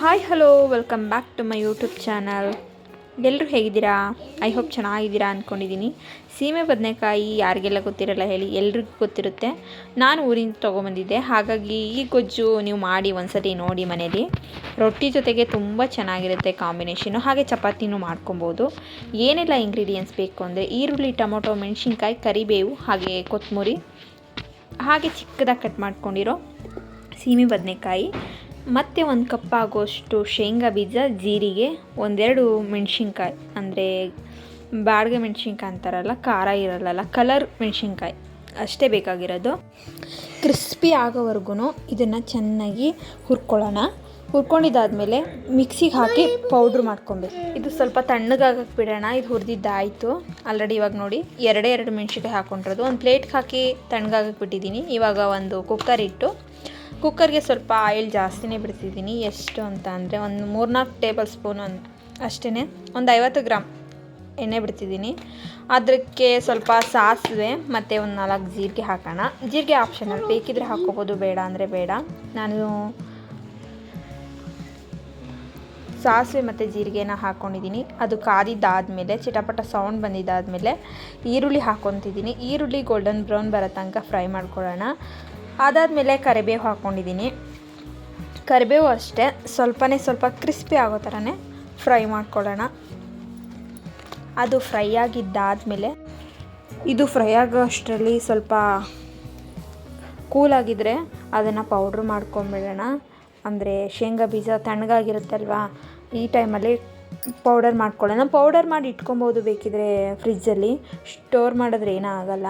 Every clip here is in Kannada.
Hi hello welcome back to my YouTube channel ಎಲ್ಲರೂ ಹೇಗಿದ್ದೀರಾ? ಐ ಹೋಪ್ ಚೆನ್ನಾಗಿದ್ದೀರಾ ಅಂದ್ಕೊಂಡಿದ್ದೀನಿ ಸೀಮೆ ಬದನೆಕಾಯಿ ಯಾರಿಗೆಲ್ಲ ಗೊತ್ತಿರಲ್ಲ ಹೇಳಿ, ಎಲ್ರಿಗೂ ಗೊತ್ತಿರುತ್ತೆ. ನಾನು ಊರಿಂದ ತೊಗೊಂಬಂದಿದ್ದೆ. ಹಾಗಾಗಿ ಈ ಗೊಜ್ಜು ನೀವು ಮಾಡಿ ಒಂದ್ಸತಿ ನೋಡಿ ಮನೇಲಿ ರೊಟ್ಟಿ ಜೊತೆಗೆ ತುಂಬ ಚೆನ್ನಾಗಿರುತ್ತೆ ಕಾಂಬಿನೇಷನು. ಹಾಗೆ ಚಪಾತಿನೂ ಮಾಡ್ಕೊಬೋದು. ಏನೆಲ್ಲ ಇಂಗ್ರೀಡಿಯೆಂಟ್ಸ್ ಬೇಕು ಅಂದರೆ ಈರುಳ್ಳಿ, ಟೊಮೊಟೊ, ಮೆಣಸಿನ್ಕಾಯಿ, ಕರಿಬೇವು, ಹಾಗೆ ಕೊತ್ತಂಬರಿ ಹಾಗೆ ಚಿಕ್ಕದಾಗಿ ಕಟ್ ಮಾಡ್ಕೊಂಡಿರೋ ಸೀಮೆ ಬದನೆಕಾಯಿ. ಮತ್ತು ಒಂದು ಕಪ್ ಆಗೋಷ್ಟು ಶೇಂಗಾ ಬೀಜ, ಜೀರಿಗೆ, ಒಂದೆರಡು ಮೆಣಸಿನ್ಕಾಯಿ, ಅಂದರೆ ಬಾಡಿಗೆ ಮೆಣಸಿನ್ಕಾಯಿ ಅಂತಾರಲ್ಲ, ಖಾರ ಇರಲ್ಲಲ್ಲ ಕಲರ್ ಮೆಣಸಿನ್ಕಾಯಿ, ಅಷ್ಟೇ ಬೇಕಾಗಿರೋದು. ಕ್ರಿಸ್ಪಿ ಆಗೋವರೆಗೂ ಇದನ್ನು ಚೆನ್ನಾಗಿ ಹುರ್ಕೊಳ್ಳೋಣ. ಹುರ್ಕೊಂಡಿದ್ದಾದಮೇಲೆ ಮಿಕ್ಸಿಗೆ ಹಾಕಿ ಪೌಡ್ರ್ ಮಾಡ್ಕೊಬೇಕು. ಇದು ಸ್ವಲ್ಪ ತಣ್ಣಗಾಗಕ್ಕೆ ಬಿಡೋಣ, ಇದು ಹುರಿದಿದ್ದಾಯಿತು. ಆಲ್ರೆಡಿ ಇವಾಗ ನೋಡಿ, ಎರಡೇ ಎರಡು ಮೆಣಸಿನ್ಕಾಯಿ ಹಾಕ್ಕೊಂಡಿರೋದು ಒಂದು ಪ್ಲೇಟ್ಗೆ ಹಾಕಿ ತಣ್ಣಗಾಗಕ್ಕೆ ಬಿಟ್ಟಿದ್ದೀನಿ. ಇವಾಗ ಒಂದು ಕುಕ್ಕರ್ ಇಟ್ಟು ಕುಕ್ಕರ್ಗೆ ಸ್ವಲ್ಪ ಆಯಿಲ್ ಜಾಸ್ತಿನೇ ಬಿಡ್ತಿದ್ದೀನಿ. ಎಷ್ಟು ಅಂತ ಅಂದರೆ ಒಂದು ಮೂರ್ನಾಲ್ಕು ಟೇಬಲ್ ಸ್ಪೂನ್ ಒಂದು ಅಷ್ಟೇ ಒಂದು ಐವತ್ತು ಗ್ರಾಮ್ ಎಣ್ಣೆ ಬಿಡ್ತಿದ್ದೀನಿ. ಅದಕ್ಕೆ ಸ್ವಲ್ಪ ಸಾಸಿವೆ ಮತ್ತು ಒಂದು ನಾಲ್ಕು ಜೀರಿಗೆ ಹಾಕೋಣ. ಜೀರಿಗೆ ಆಪ್ಷನಲ್ ಬೇಕಿದ್ರೆ ಹಾಕ್ಕೋಬೋದು ಬೇಡ ಅಂದರೆ ಬೇಡ. ನಾನು ಸಾಸಿವೆ ಮತ್ತು ಜೀರಿಗೆನ ಹಾಕ್ಕೊಂಡಿದ್ದೀನಿ ಅದು ಕಾದಿದ್ದಾದಮೇಲೆ, ಚಿಟಪಟ ಸೌಂಡ್ ಬಂದಿದ್ದಾದಮೇಲೆ ಈರುಳ್ಳಿ ಹಾಕ್ಕೊತಿದ್ದೀನಿ ಈರುಳ್ಳಿ ಗೋಲ್ಡನ್ ಬ್ರೌನ್ ಬರೋ ತನಕ ಫ್ರೈ ಮಾಡ್ಕೊಳ್ಳೋಣ. ಅದಾದಮೇಲೆ ಕರಿಬೇವು ಹಾಕ್ಕೊಂಡಿದ್ದೀನಿ. ಕರಿಬೇವು ಅಷ್ಟೇ, ಸ್ವಲ್ಪನೇ ಸ್ವಲ್ಪ ಕ್ರಿಸ್ಪಿ ಆಗೋ ಥರನೇ ಫ್ರೈ ಮಾಡ್ಕೊಳ್ಳೋಣ. ಅದು ಫ್ರೈ ಆಗಿದ್ದಾದಮೇಲೆ, ಇದು ಫ್ರೈ ಆಗೋ ಅಷ್ಟರಲ್ಲಿ ಸ್ವಲ್ಪ ಕೂಲಾಗಿದ್ದರೆ ಅದನ್ನು ಪೌಡ್ರ್ ಮಾಡ್ಕೊಂಬಿಡೋಣ. ಅಂದರೆ ಶೇಂಗಾ ಬೀಜ ತಣ್ಣಗಾಗಿರುತ್ತಲ್ವಾ, ಈ ಟೈಮಲ್ಲಿ ಪೌಡರ್ ಮಾಡ್ಕೊಳ್ಳೋಣ. ಪೌಡರ್ ಮಾಡಿ ಇಟ್ಕೊಬೋದು ಬೇಕಿದ್ರೆ ಫ್ರಿಜ್ಜಲ್ಲಿ ಸ್ಟೋರ್ ಮಾಡಿದ್ರೆ ಏನೂ ಆಗೋಲ್ಲ.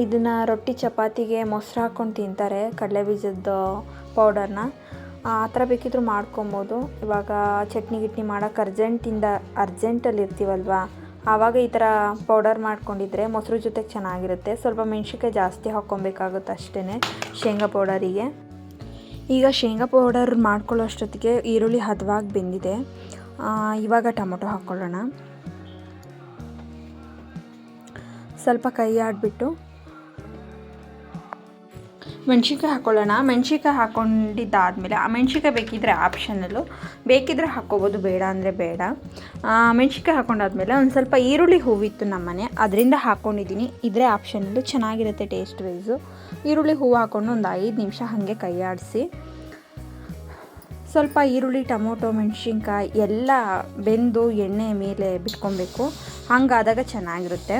ಇದನ್ನು ರೊಟ್ಟಿ ಚಪಾತಿಗೆ ಮೊಸರು ಹಾಕ್ಕೊಂಡು ತಿಂತಾರೆ, ಕಡಲೆ ಬೀಜದ ಪೌಡರ್ನ ಆ ಥರ ಬೇಕಿದ್ರೂ ಮಾಡ್ಕೊಬೋದು. ಇವಾಗ ಚಟ್ನಿ ಗಿಟ್ನಿ ಮಾಡೋಕೆ ಅರ್ಜೆಂಟಿಂದ ಅರ್ಜೆಂಟಲ್ಲಿ ಇರ್ತೀವಲ್ವಾ ಆವಾಗ ಈ ಥರ ಪೌಡರ್ ಮಾಡ್ಕೊಂಡಿದ್ರೆ ಮೊಸರು ಜೊತೆಗೆ ಚೆನ್ನಾಗಿರುತ್ತೆ. ಸ್ವಲ್ಪ ಮೆಣ್ಸಿನ್ಕಾಯಿ ಜಾಸ್ತಿ ಹಾಕ್ಕೊಬೇಕಾಗುತ್ತೆ ಅಷ್ಟೇ ಶೇಂಗಾ ಪೌಡರಿಗೆ ಈಗ ಶೇಂಗಾ ಪೌಡರ್ ಮಾಡ್ಕೊಳ್ಳೋ ಅಷ್ಟೊತ್ತಿಗೆ ಈರುಳ್ಳಿ ಹದವಾಗಿ ಬೆಂದಿದೆ. ಇವಾಗ ಟೊಮೊಟೊ ಹಾಕ್ಕೊಳ್ಳೋಣ. ಸ್ವಲ್ಪ ಕೈ ಆಡಿಬಿಟ್ಟು ಮೆಣ್ಸಿನ್ಕಾಯಿ ಹಾಕ್ಕೊಳ್ಳೋಣ ಮೆಣ್ಸಿನ್ಕಾಯಿ ಹಾಕ್ಕೊಂಡಿದ್ದಾದಮೇಲೆ ಆ ಮೆಣ್ಸಿನ್ಕಾಯಿ ಬೇಕಿದ್ದರೆ ಆಪ್ಷನಲ್ಲು ಬೇಕಿದ್ದರೆ ಹಾಕ್ಕೋಬೋದು, ಬೇಡ ಅಂದರೆ ಬೇಡ. ಮೆಣ್ಸಿನ್ಕಾಯಿ ಹಾಕ್ಕೊಂಡಾದ್ಮೇಲೆ ಒಂದು ಸ್ವಲ್ಪ ಈರುಳ್ಳಿ ಹೂವಿತ್ತು ನಮ್ಮನೆ, ಅದರಿಂದ ಹಾಕ್ಕೊಂಡಿದ್ದೀನಿ ಇದ್ರೆ ಆಪ್ಷನಲ್ಲು ಚೆನ್ನಾಗಿರುತ್ತೆ ಟೇಸ್ಟ್ ವೈಸು ಈರುಳ್ಳಿ ಹೂವು ಹಾಕ್ಕೊಂಡು ಒಂದು ಐದು ನಿಮಿಷ ಹಾಗೆ ಕೈ ಆಡಿಸಿ ಸ್ವಲ್ಪ ಈರುಳ್ಳಿ, ಟೊಮೊಟೊ, ಮೆಣಸಿನ್ಕಾಯಿ ಎಲ್ಲ ಬೆಂದು ಎಣ್ಣೆ ಮೇಲೆ ಬಿಟ್ಕೊಬೇಕು. ಹಂಗಾದಾಗ ಚೆನ್ನಾಗಿರುತ್ತೆ.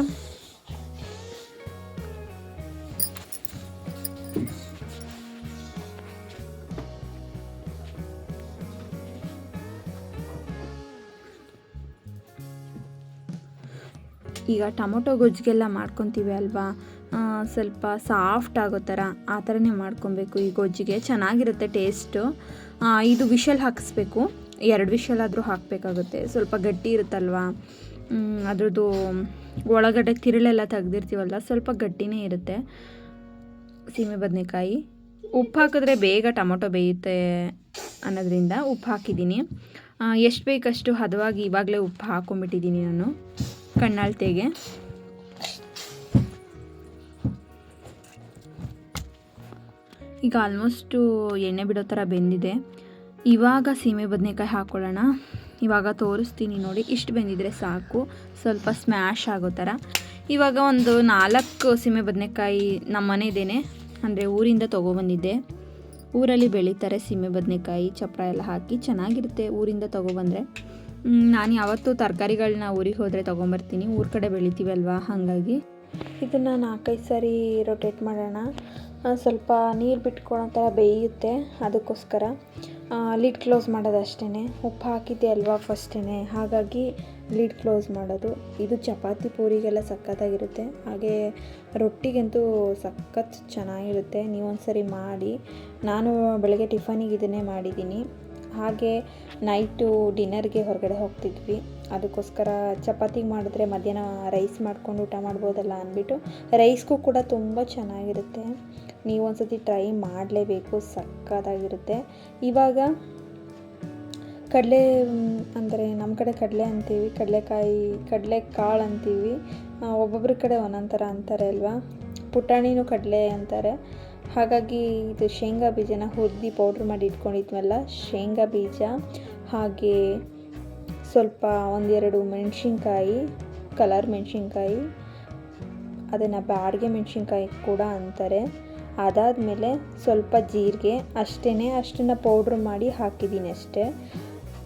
ಈಗ ಟೊಮೊಟೊ ಗೊಜ್ಜಿಗೆಲ್ಲ ಮಾಡ್ಕೊತೀವಿ ಅಲ್ವಾ? ಸ್ವಲ್ಪ ಸಾಫ್ಟ್ ಆಗೋ ಥರ ಆ ಥರನೇ ಮಾಡ್ಕೊಬೇಕು. ಈ ಗೊಜ್ಜಿಗೆ ಚೆನ್ನಾಗಿರುತ್ತೆ ಟೇಸ್ಟು. ಇದು ವಿಷಲ್ ಹಾಕಿಸ್ಬೇಕು. ಎರಡು ವಿಷಲಾದರೂ ಹಾಕಬೇಕಾಗುತ್ತೆ. ಸ್ವಲ್ಪ ಗಟ್ಟಿ ಇರುತ್ತಲ್ವಾ? ಅದರದ್ದು ಒಳಗಡೆ ತಿರುಳೆಲ್ಲ ತೆಗ್ದಿರ್ತೀವಲ್ಲ ಸ್ವಲ್ಪ ಗಟ್ಟಿನೇ ಇರುತ್ತೆ. ಸೀಮೆ ಬದನೆಕಾಯಿ. ಉಪ್ಪು ಹಾಕಿದ್ರೆ ಬೇಗ ಟೊಮೊಟೊ ಬೇಯುತ್ತೆ ಅನ್ನೋದ್ರಿಂದ ಉಪ್ಪು ಹಾಕಿದ್ದೀನಿ. ಎಷ್ಟು ಬೇಕಷ್ಟು ಹದವಾಗಿ ಇವಾಗಲೇ ಉಪ್ಪು ಹಾಕೊಂಡ್ಬಿಟ್ಟಿದ್ದೀನಿ ನಾನು ಕಣ್ಣಾಳ್ತೆಗೆ ಈಗ ಆಲ್ಮೋಸ್ಟು ಎಣ್ಣೆ ಬಿಡೋ ಥರ ಬೆಂದಿದೆ. ಇವಾಗ ಸೀಮೆ ಬದನೆಕಾಯಿ ಹಾಕ್ಕೊಳ್ಳೋಣ ಇವಾಗ ತೋರಿಸ್ತೀನಿ ನೋಡಿ, ಇಷ್ಟು ಬೆಂದಿದ್ರೆ ಸಾಕು. ಸ್ವಲ್ಪ ಸ್ಮ್ಯಾಶ್ ಆಗೋ ಥರ ಇವಾಗ ಒಂದು ನಾಲ್ಕು ಸೀಮೆ ಬದನೆಕಾಯಿ ನಮ್ಮ ಮನೆದೇನೆ ಅಂದರೆ ಊರಿಂದ ತೊಗೊಬಂದಿದ್ದೆ. ಊರಲ್ಲಿ ಬೆಳೀತಾರೆ ಸೀಮೆ ಬದನೆಕಾಯಿ ಚಪ್ಪರ ಎಲ್ಲ ಹಾಕಿ ಚೆನ್ನಾಗಿರುತ್ತೆ ಊರಿಂದ ತೊಗೊಬಂದರೆ. ನಾನು ಯಾವತ್ತೂ ತರಕಾರಿಗಳನ್ನ ಊರಿಗೆ ಹೋದರೆ ತೊಗೊಂಬರ್ತೀನಿ. ಊರ ಕಡೆ ಬೆಳಿತೀವಲ್ವಾ? ಹಾಗಾಗಿ. ಇದನ್ನು ನಾಲ್ಕೈದು ಸಾರಿ ರೊಟೇಟ್ ಮಾಡೋಣ. ಸ್ವಲ್ಪ ನೀರು ಬಿಟ್ಕೊಳ್ಳೋ ಥರ ಬೇಯುತ್ತೆ ಅದಕ್ಕೋಸ್ಕರ. ಲಿಡ್ ಕ್ಲೋಸ್ ಮಾಡೋದು ಅಷ್ಟೇ ಉಪ್ಪು ಹಾಕಿದ್ದೆ ಅಲ್ವಾ ಫಸ್ಟೇ ಹಾಗಾಗಿ ಲಿಡ್ ಕ್ಲೋಸ್ ಮಾಡೋದು. ಇದು ಚಪಾತಿ ಪೂರಿಗೆಲ್ಲ ಸಖತ್ತಾಗಿರುತ್ತೆ. ಹಾಗೆ ರೊಟ್ಟಿಗಂತೂ ಸಖತ್ ಚೆನ್ನಾಗಿರುತ್ತೆ. ನೀವೊಂದು ಸರಿ ಮಾಡಿ. ನಾನು ಬೆಳಗ್ಗೆ ಟಿಫನಿಗೆ ಇದನ್ನೇ ಮಾಡಿದ್ದೀನಿ. ಹಾಗೆ ನೈಟು ಡಿನ್ನರ್ಗೆ ಹೊರಗಡೆ ಹೋಗ್ತಿದ್ವಿ. ಅದಕ್ಕೋಸ್ಕರ ಚಪಾತಿಗೆ ಮಾಡಿದ್ರೆ ಮಧ್ಯಾಹ್ನ ರೈಸ್ ಮಾಡ್ಕೊಂಡು ಊಟ ಮಾಡ್ಬೋದಲ್ಲ ಅಂದ್ಬಿಟ್ಟು ರೈಸ್ಗೂ ಕೂಡ ತುಂಬ ಚೆನ್ನಾಗಿರುತ್ತೆ. ನೀವು ಒಂದ್ಸತಿ ಟ್ರೈ ಮಾಡಲೇಬೇಕು, ಸಕ್ಕತ್ತಾಗಿರುತ್ತೆ. ಇವಾಗ ಕಡಲೆ, ಅಂದರೆ ನಮ್ಮ ಕಡೆ ಕಡಲೆ ಅಂತೀವಿ, ಕಡಲೆಕಾಯಿ ಕಡಲೆ ಕಾಳು ಅಂತೀವಿ ಒಬ್ಬೊಬ್ಬರ ಕಡೆ ಒಂದೊಂದು ಥರ ಅಂತಾರೆ ಅಲ್ವಾ? ಪುಟಾಣಿನೂ ಕಡಲೆ ಅಂತಾರೆ. ಹಾಗಾಗಿ ಇದು ಶೇಂಗಾ ಬೀಜನ ಹುರಿದು ಪೌಡ್ರ್ ಮಾಡಿ ಇಟ್ಕೊಂಡಿದ್ವಲ್ಲ, ಶೇಂಗಾ ಬೀಜ, ಹಾಗೆ ಸ್ವಲ್ಪ ಒಂದೆರಡು ಮೆಣಸಿನ್ಕಾಯಿ ಕಲರ್ ಮೆಣಸಿನ್ಕಾಯಿ, ಅದನ್ನು ಬಾಡಿಗೆ ಮೆಣಸಿನ್ಕಾಯಿ ಕೂಡ ಅಂತಾರೆ. ಅದಾದಮೇಲೆ ಸ್ವಲ್ಪ ಜೀರಿಗೆ ಅಷ್ಟೇ ಅಷ್ಟನ್ನು ಪೌಡ್ರ್ ಮಾಡಿ ಹಾಕಿದ್ದೀನಿ ಅಷ್ಟೇ.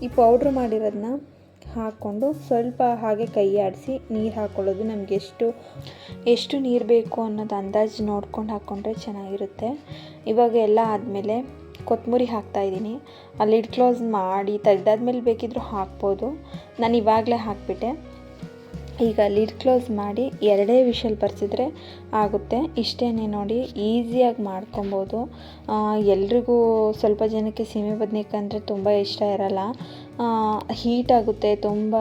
ಈ ಪೌಡ್ರ್ ಮಾಡಿರೋದನ್ನ ಹಾಕ್ಕೊಂಡು ಸ್ವಲ್ಪ ಹಾಗೆ ಕೈ ಆಡಿಸಿ ನೀರು ಹಾಕ್ಕೊಳ್ಳೋದು ನಮ್ಗೆ ಎಷ್ಟು ಎಷ್ಟು ನೀರು ಬೇಕು ಅನ್ನೋದು ಅಂದಾಜು ನೋಡ್ಕೊಂಡು ಹಾಕ್ಕೊಂಡ್ರೆ ಚೆನ್ನಾಗಿರುತ್ತೆ. ಇವಾಗ ಎಲ್ಲ ಆದಮೇಲೆ ಕೊತ್ತಂಬರಿ ಹಾಕ್ತಾಯಿದ್ದೀನಿ ಅಲ್ಲಿ ಕ್ಲೋಸ್ ಮಾಡಿ ತೆಗ್ದಾದ್ಮೇಲೆ ಬೇಕಿದ್ದರೂ ಹಾಕ್ಬೋದು. ನಾನು ಇವಾಗಲೇ ಹಾಕಿಬಿಟ್ಟೆ. ಈಗ ಲಿಡ್ ಕ್ಲೋಸ್ ಮಾಡಿ ಎರಡೇ ವಿಷಲ್ ಬರ್ಸಿದ್ರೆ ಆಗುತ್ತೆ. ಇಷ್ಟೇ ನೋಡಿ ಈಸಿಯಾಗಿ ಮಾಡ್ಕೊಬೋದು. ಎಲ್ರಿಗೂ ಸ್ವಲ್ಪ ಜನಕ್ಕೆ ಸೀಮೆ ಬದನೇಕಾಯಿ ಅಂದರೆ ತುಂಬ ಇಷ್ಟ ಇರಲ್ಲ. ಹೀಟ್ ಆಗುತ್ತೆ, ತುಂಬ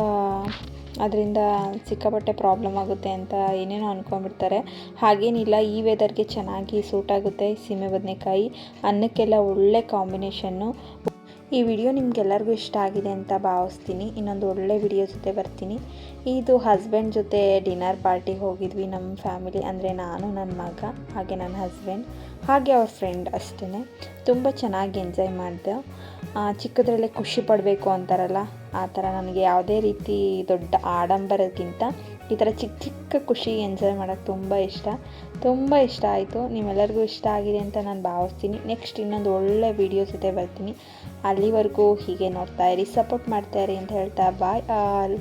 ಅದರಿಂದ ಸಿಕ್ಕಾಪಟ್ಟೆ ಪ್ರಾಬ್ಲಮ್ ಆಗುತ್ತೆ ಅಂತ ಏನೇನೋ ಅಂದ್ಕೊಂಡ್ಬಿಡ್ತಾರೆ ಹಾಗೇನಿಲ್ಲ, ಈ ವೆದರ್ಗೆ ಚೆನ್ನಾಗಿ ಸೂಟ್ ಆಗುತ್ತೆ ಸೀಮೆ ಬದನೇಕಾಯಿ. ಅನ್ನಕ್ಕೆಲ್ಲ ಒಳ್ಳೆ ಕಾಂಬಿನೇಷನ್ನು ಈ ವಿಡಿಯೋ ನಿಮ್ಗೆಲ್ಲರಿಗೂ ಇಷ್ಟ ಆಗಿದೆ ಅಂತ ಭಾವಿಸ್ತೀನಿ. ಇನ್ನೊಂದು ಒಳ್ಳೆ ವಿಡಿಯೋ ಜೊತೆ ಬರ್ತೀನಿ. ಇದು ಹಸ್ಬೆಂಡ್ ಜೊತೆ ಡಿನ್ನರ್ ಪಾರ್ಟಿಗೆ ಹೋಗಿದ್ವಿ ನಮ್ಮ ಫ್ಯಾಮಿಲಿ ಅಂದರೆ ನಾನು, ನನ್ನ ಮಗ, ಹಾಗೆ ನನ್ನ ಹಸ್ಬೆಂಡ್ ಹಾಗೆ ಅವ್ರ ಫ್ರೆಂಡ್ ಅಷ್ಟೇ ತುಂಬ ಚೆನ್ನಾಗಿ ಎಂಜಾಯ್ ಮಾಡಿದೆ. ಚಿಕ್ಕದ್ರಲ್ಲೇ ಖುಷಿ ಪಡಬೇಕು ಅಂತಾರಲ್ಲ, ಆ ಥರ ನನಗೆ ಯಾವುದೇ ರೀತಿ ದೊಡ್ಡ ಆಡಂಬರಕ್ಕಿಂತ ಈ ಥರ ಚಿಕ್ಕ ಚಿಕ್ಕ ಖುಷಿ ಎಂಜಾಯ್ ಮಾಡೋಕ್ಕೆ ತುಂಬ ಇಷ್ಟ. ತುಂಬ ಇಷ್ಟ ಆಯಿತು. ನಿಮ್ಮೆಲ್ಲರಿಗೂ ಇಷ್ಟ ಆಗಿದೆ ಅಂತ ನಾನು ಭಾವಿಸ್ತೀನಿ. ನೆಕ್ಸ್ಟ್ ಇನ್ನೊಂದು ಒಳ್ಳೆ ವಿಡಿಯೋ ಜೊತೆ ಬರ್ತೀನಿ. ಅಲ್ಲಿವರೆಗೂ ಹೀಗೆ ನೋಡ್ತಾ ಇರಿ ಸಪೋರ್ಟ್ ಮಾಡ್ತಾ ಇರಿ ಅಂತ ಹೇಳ್ತಾ ಬಾಯ್ ಆಲ್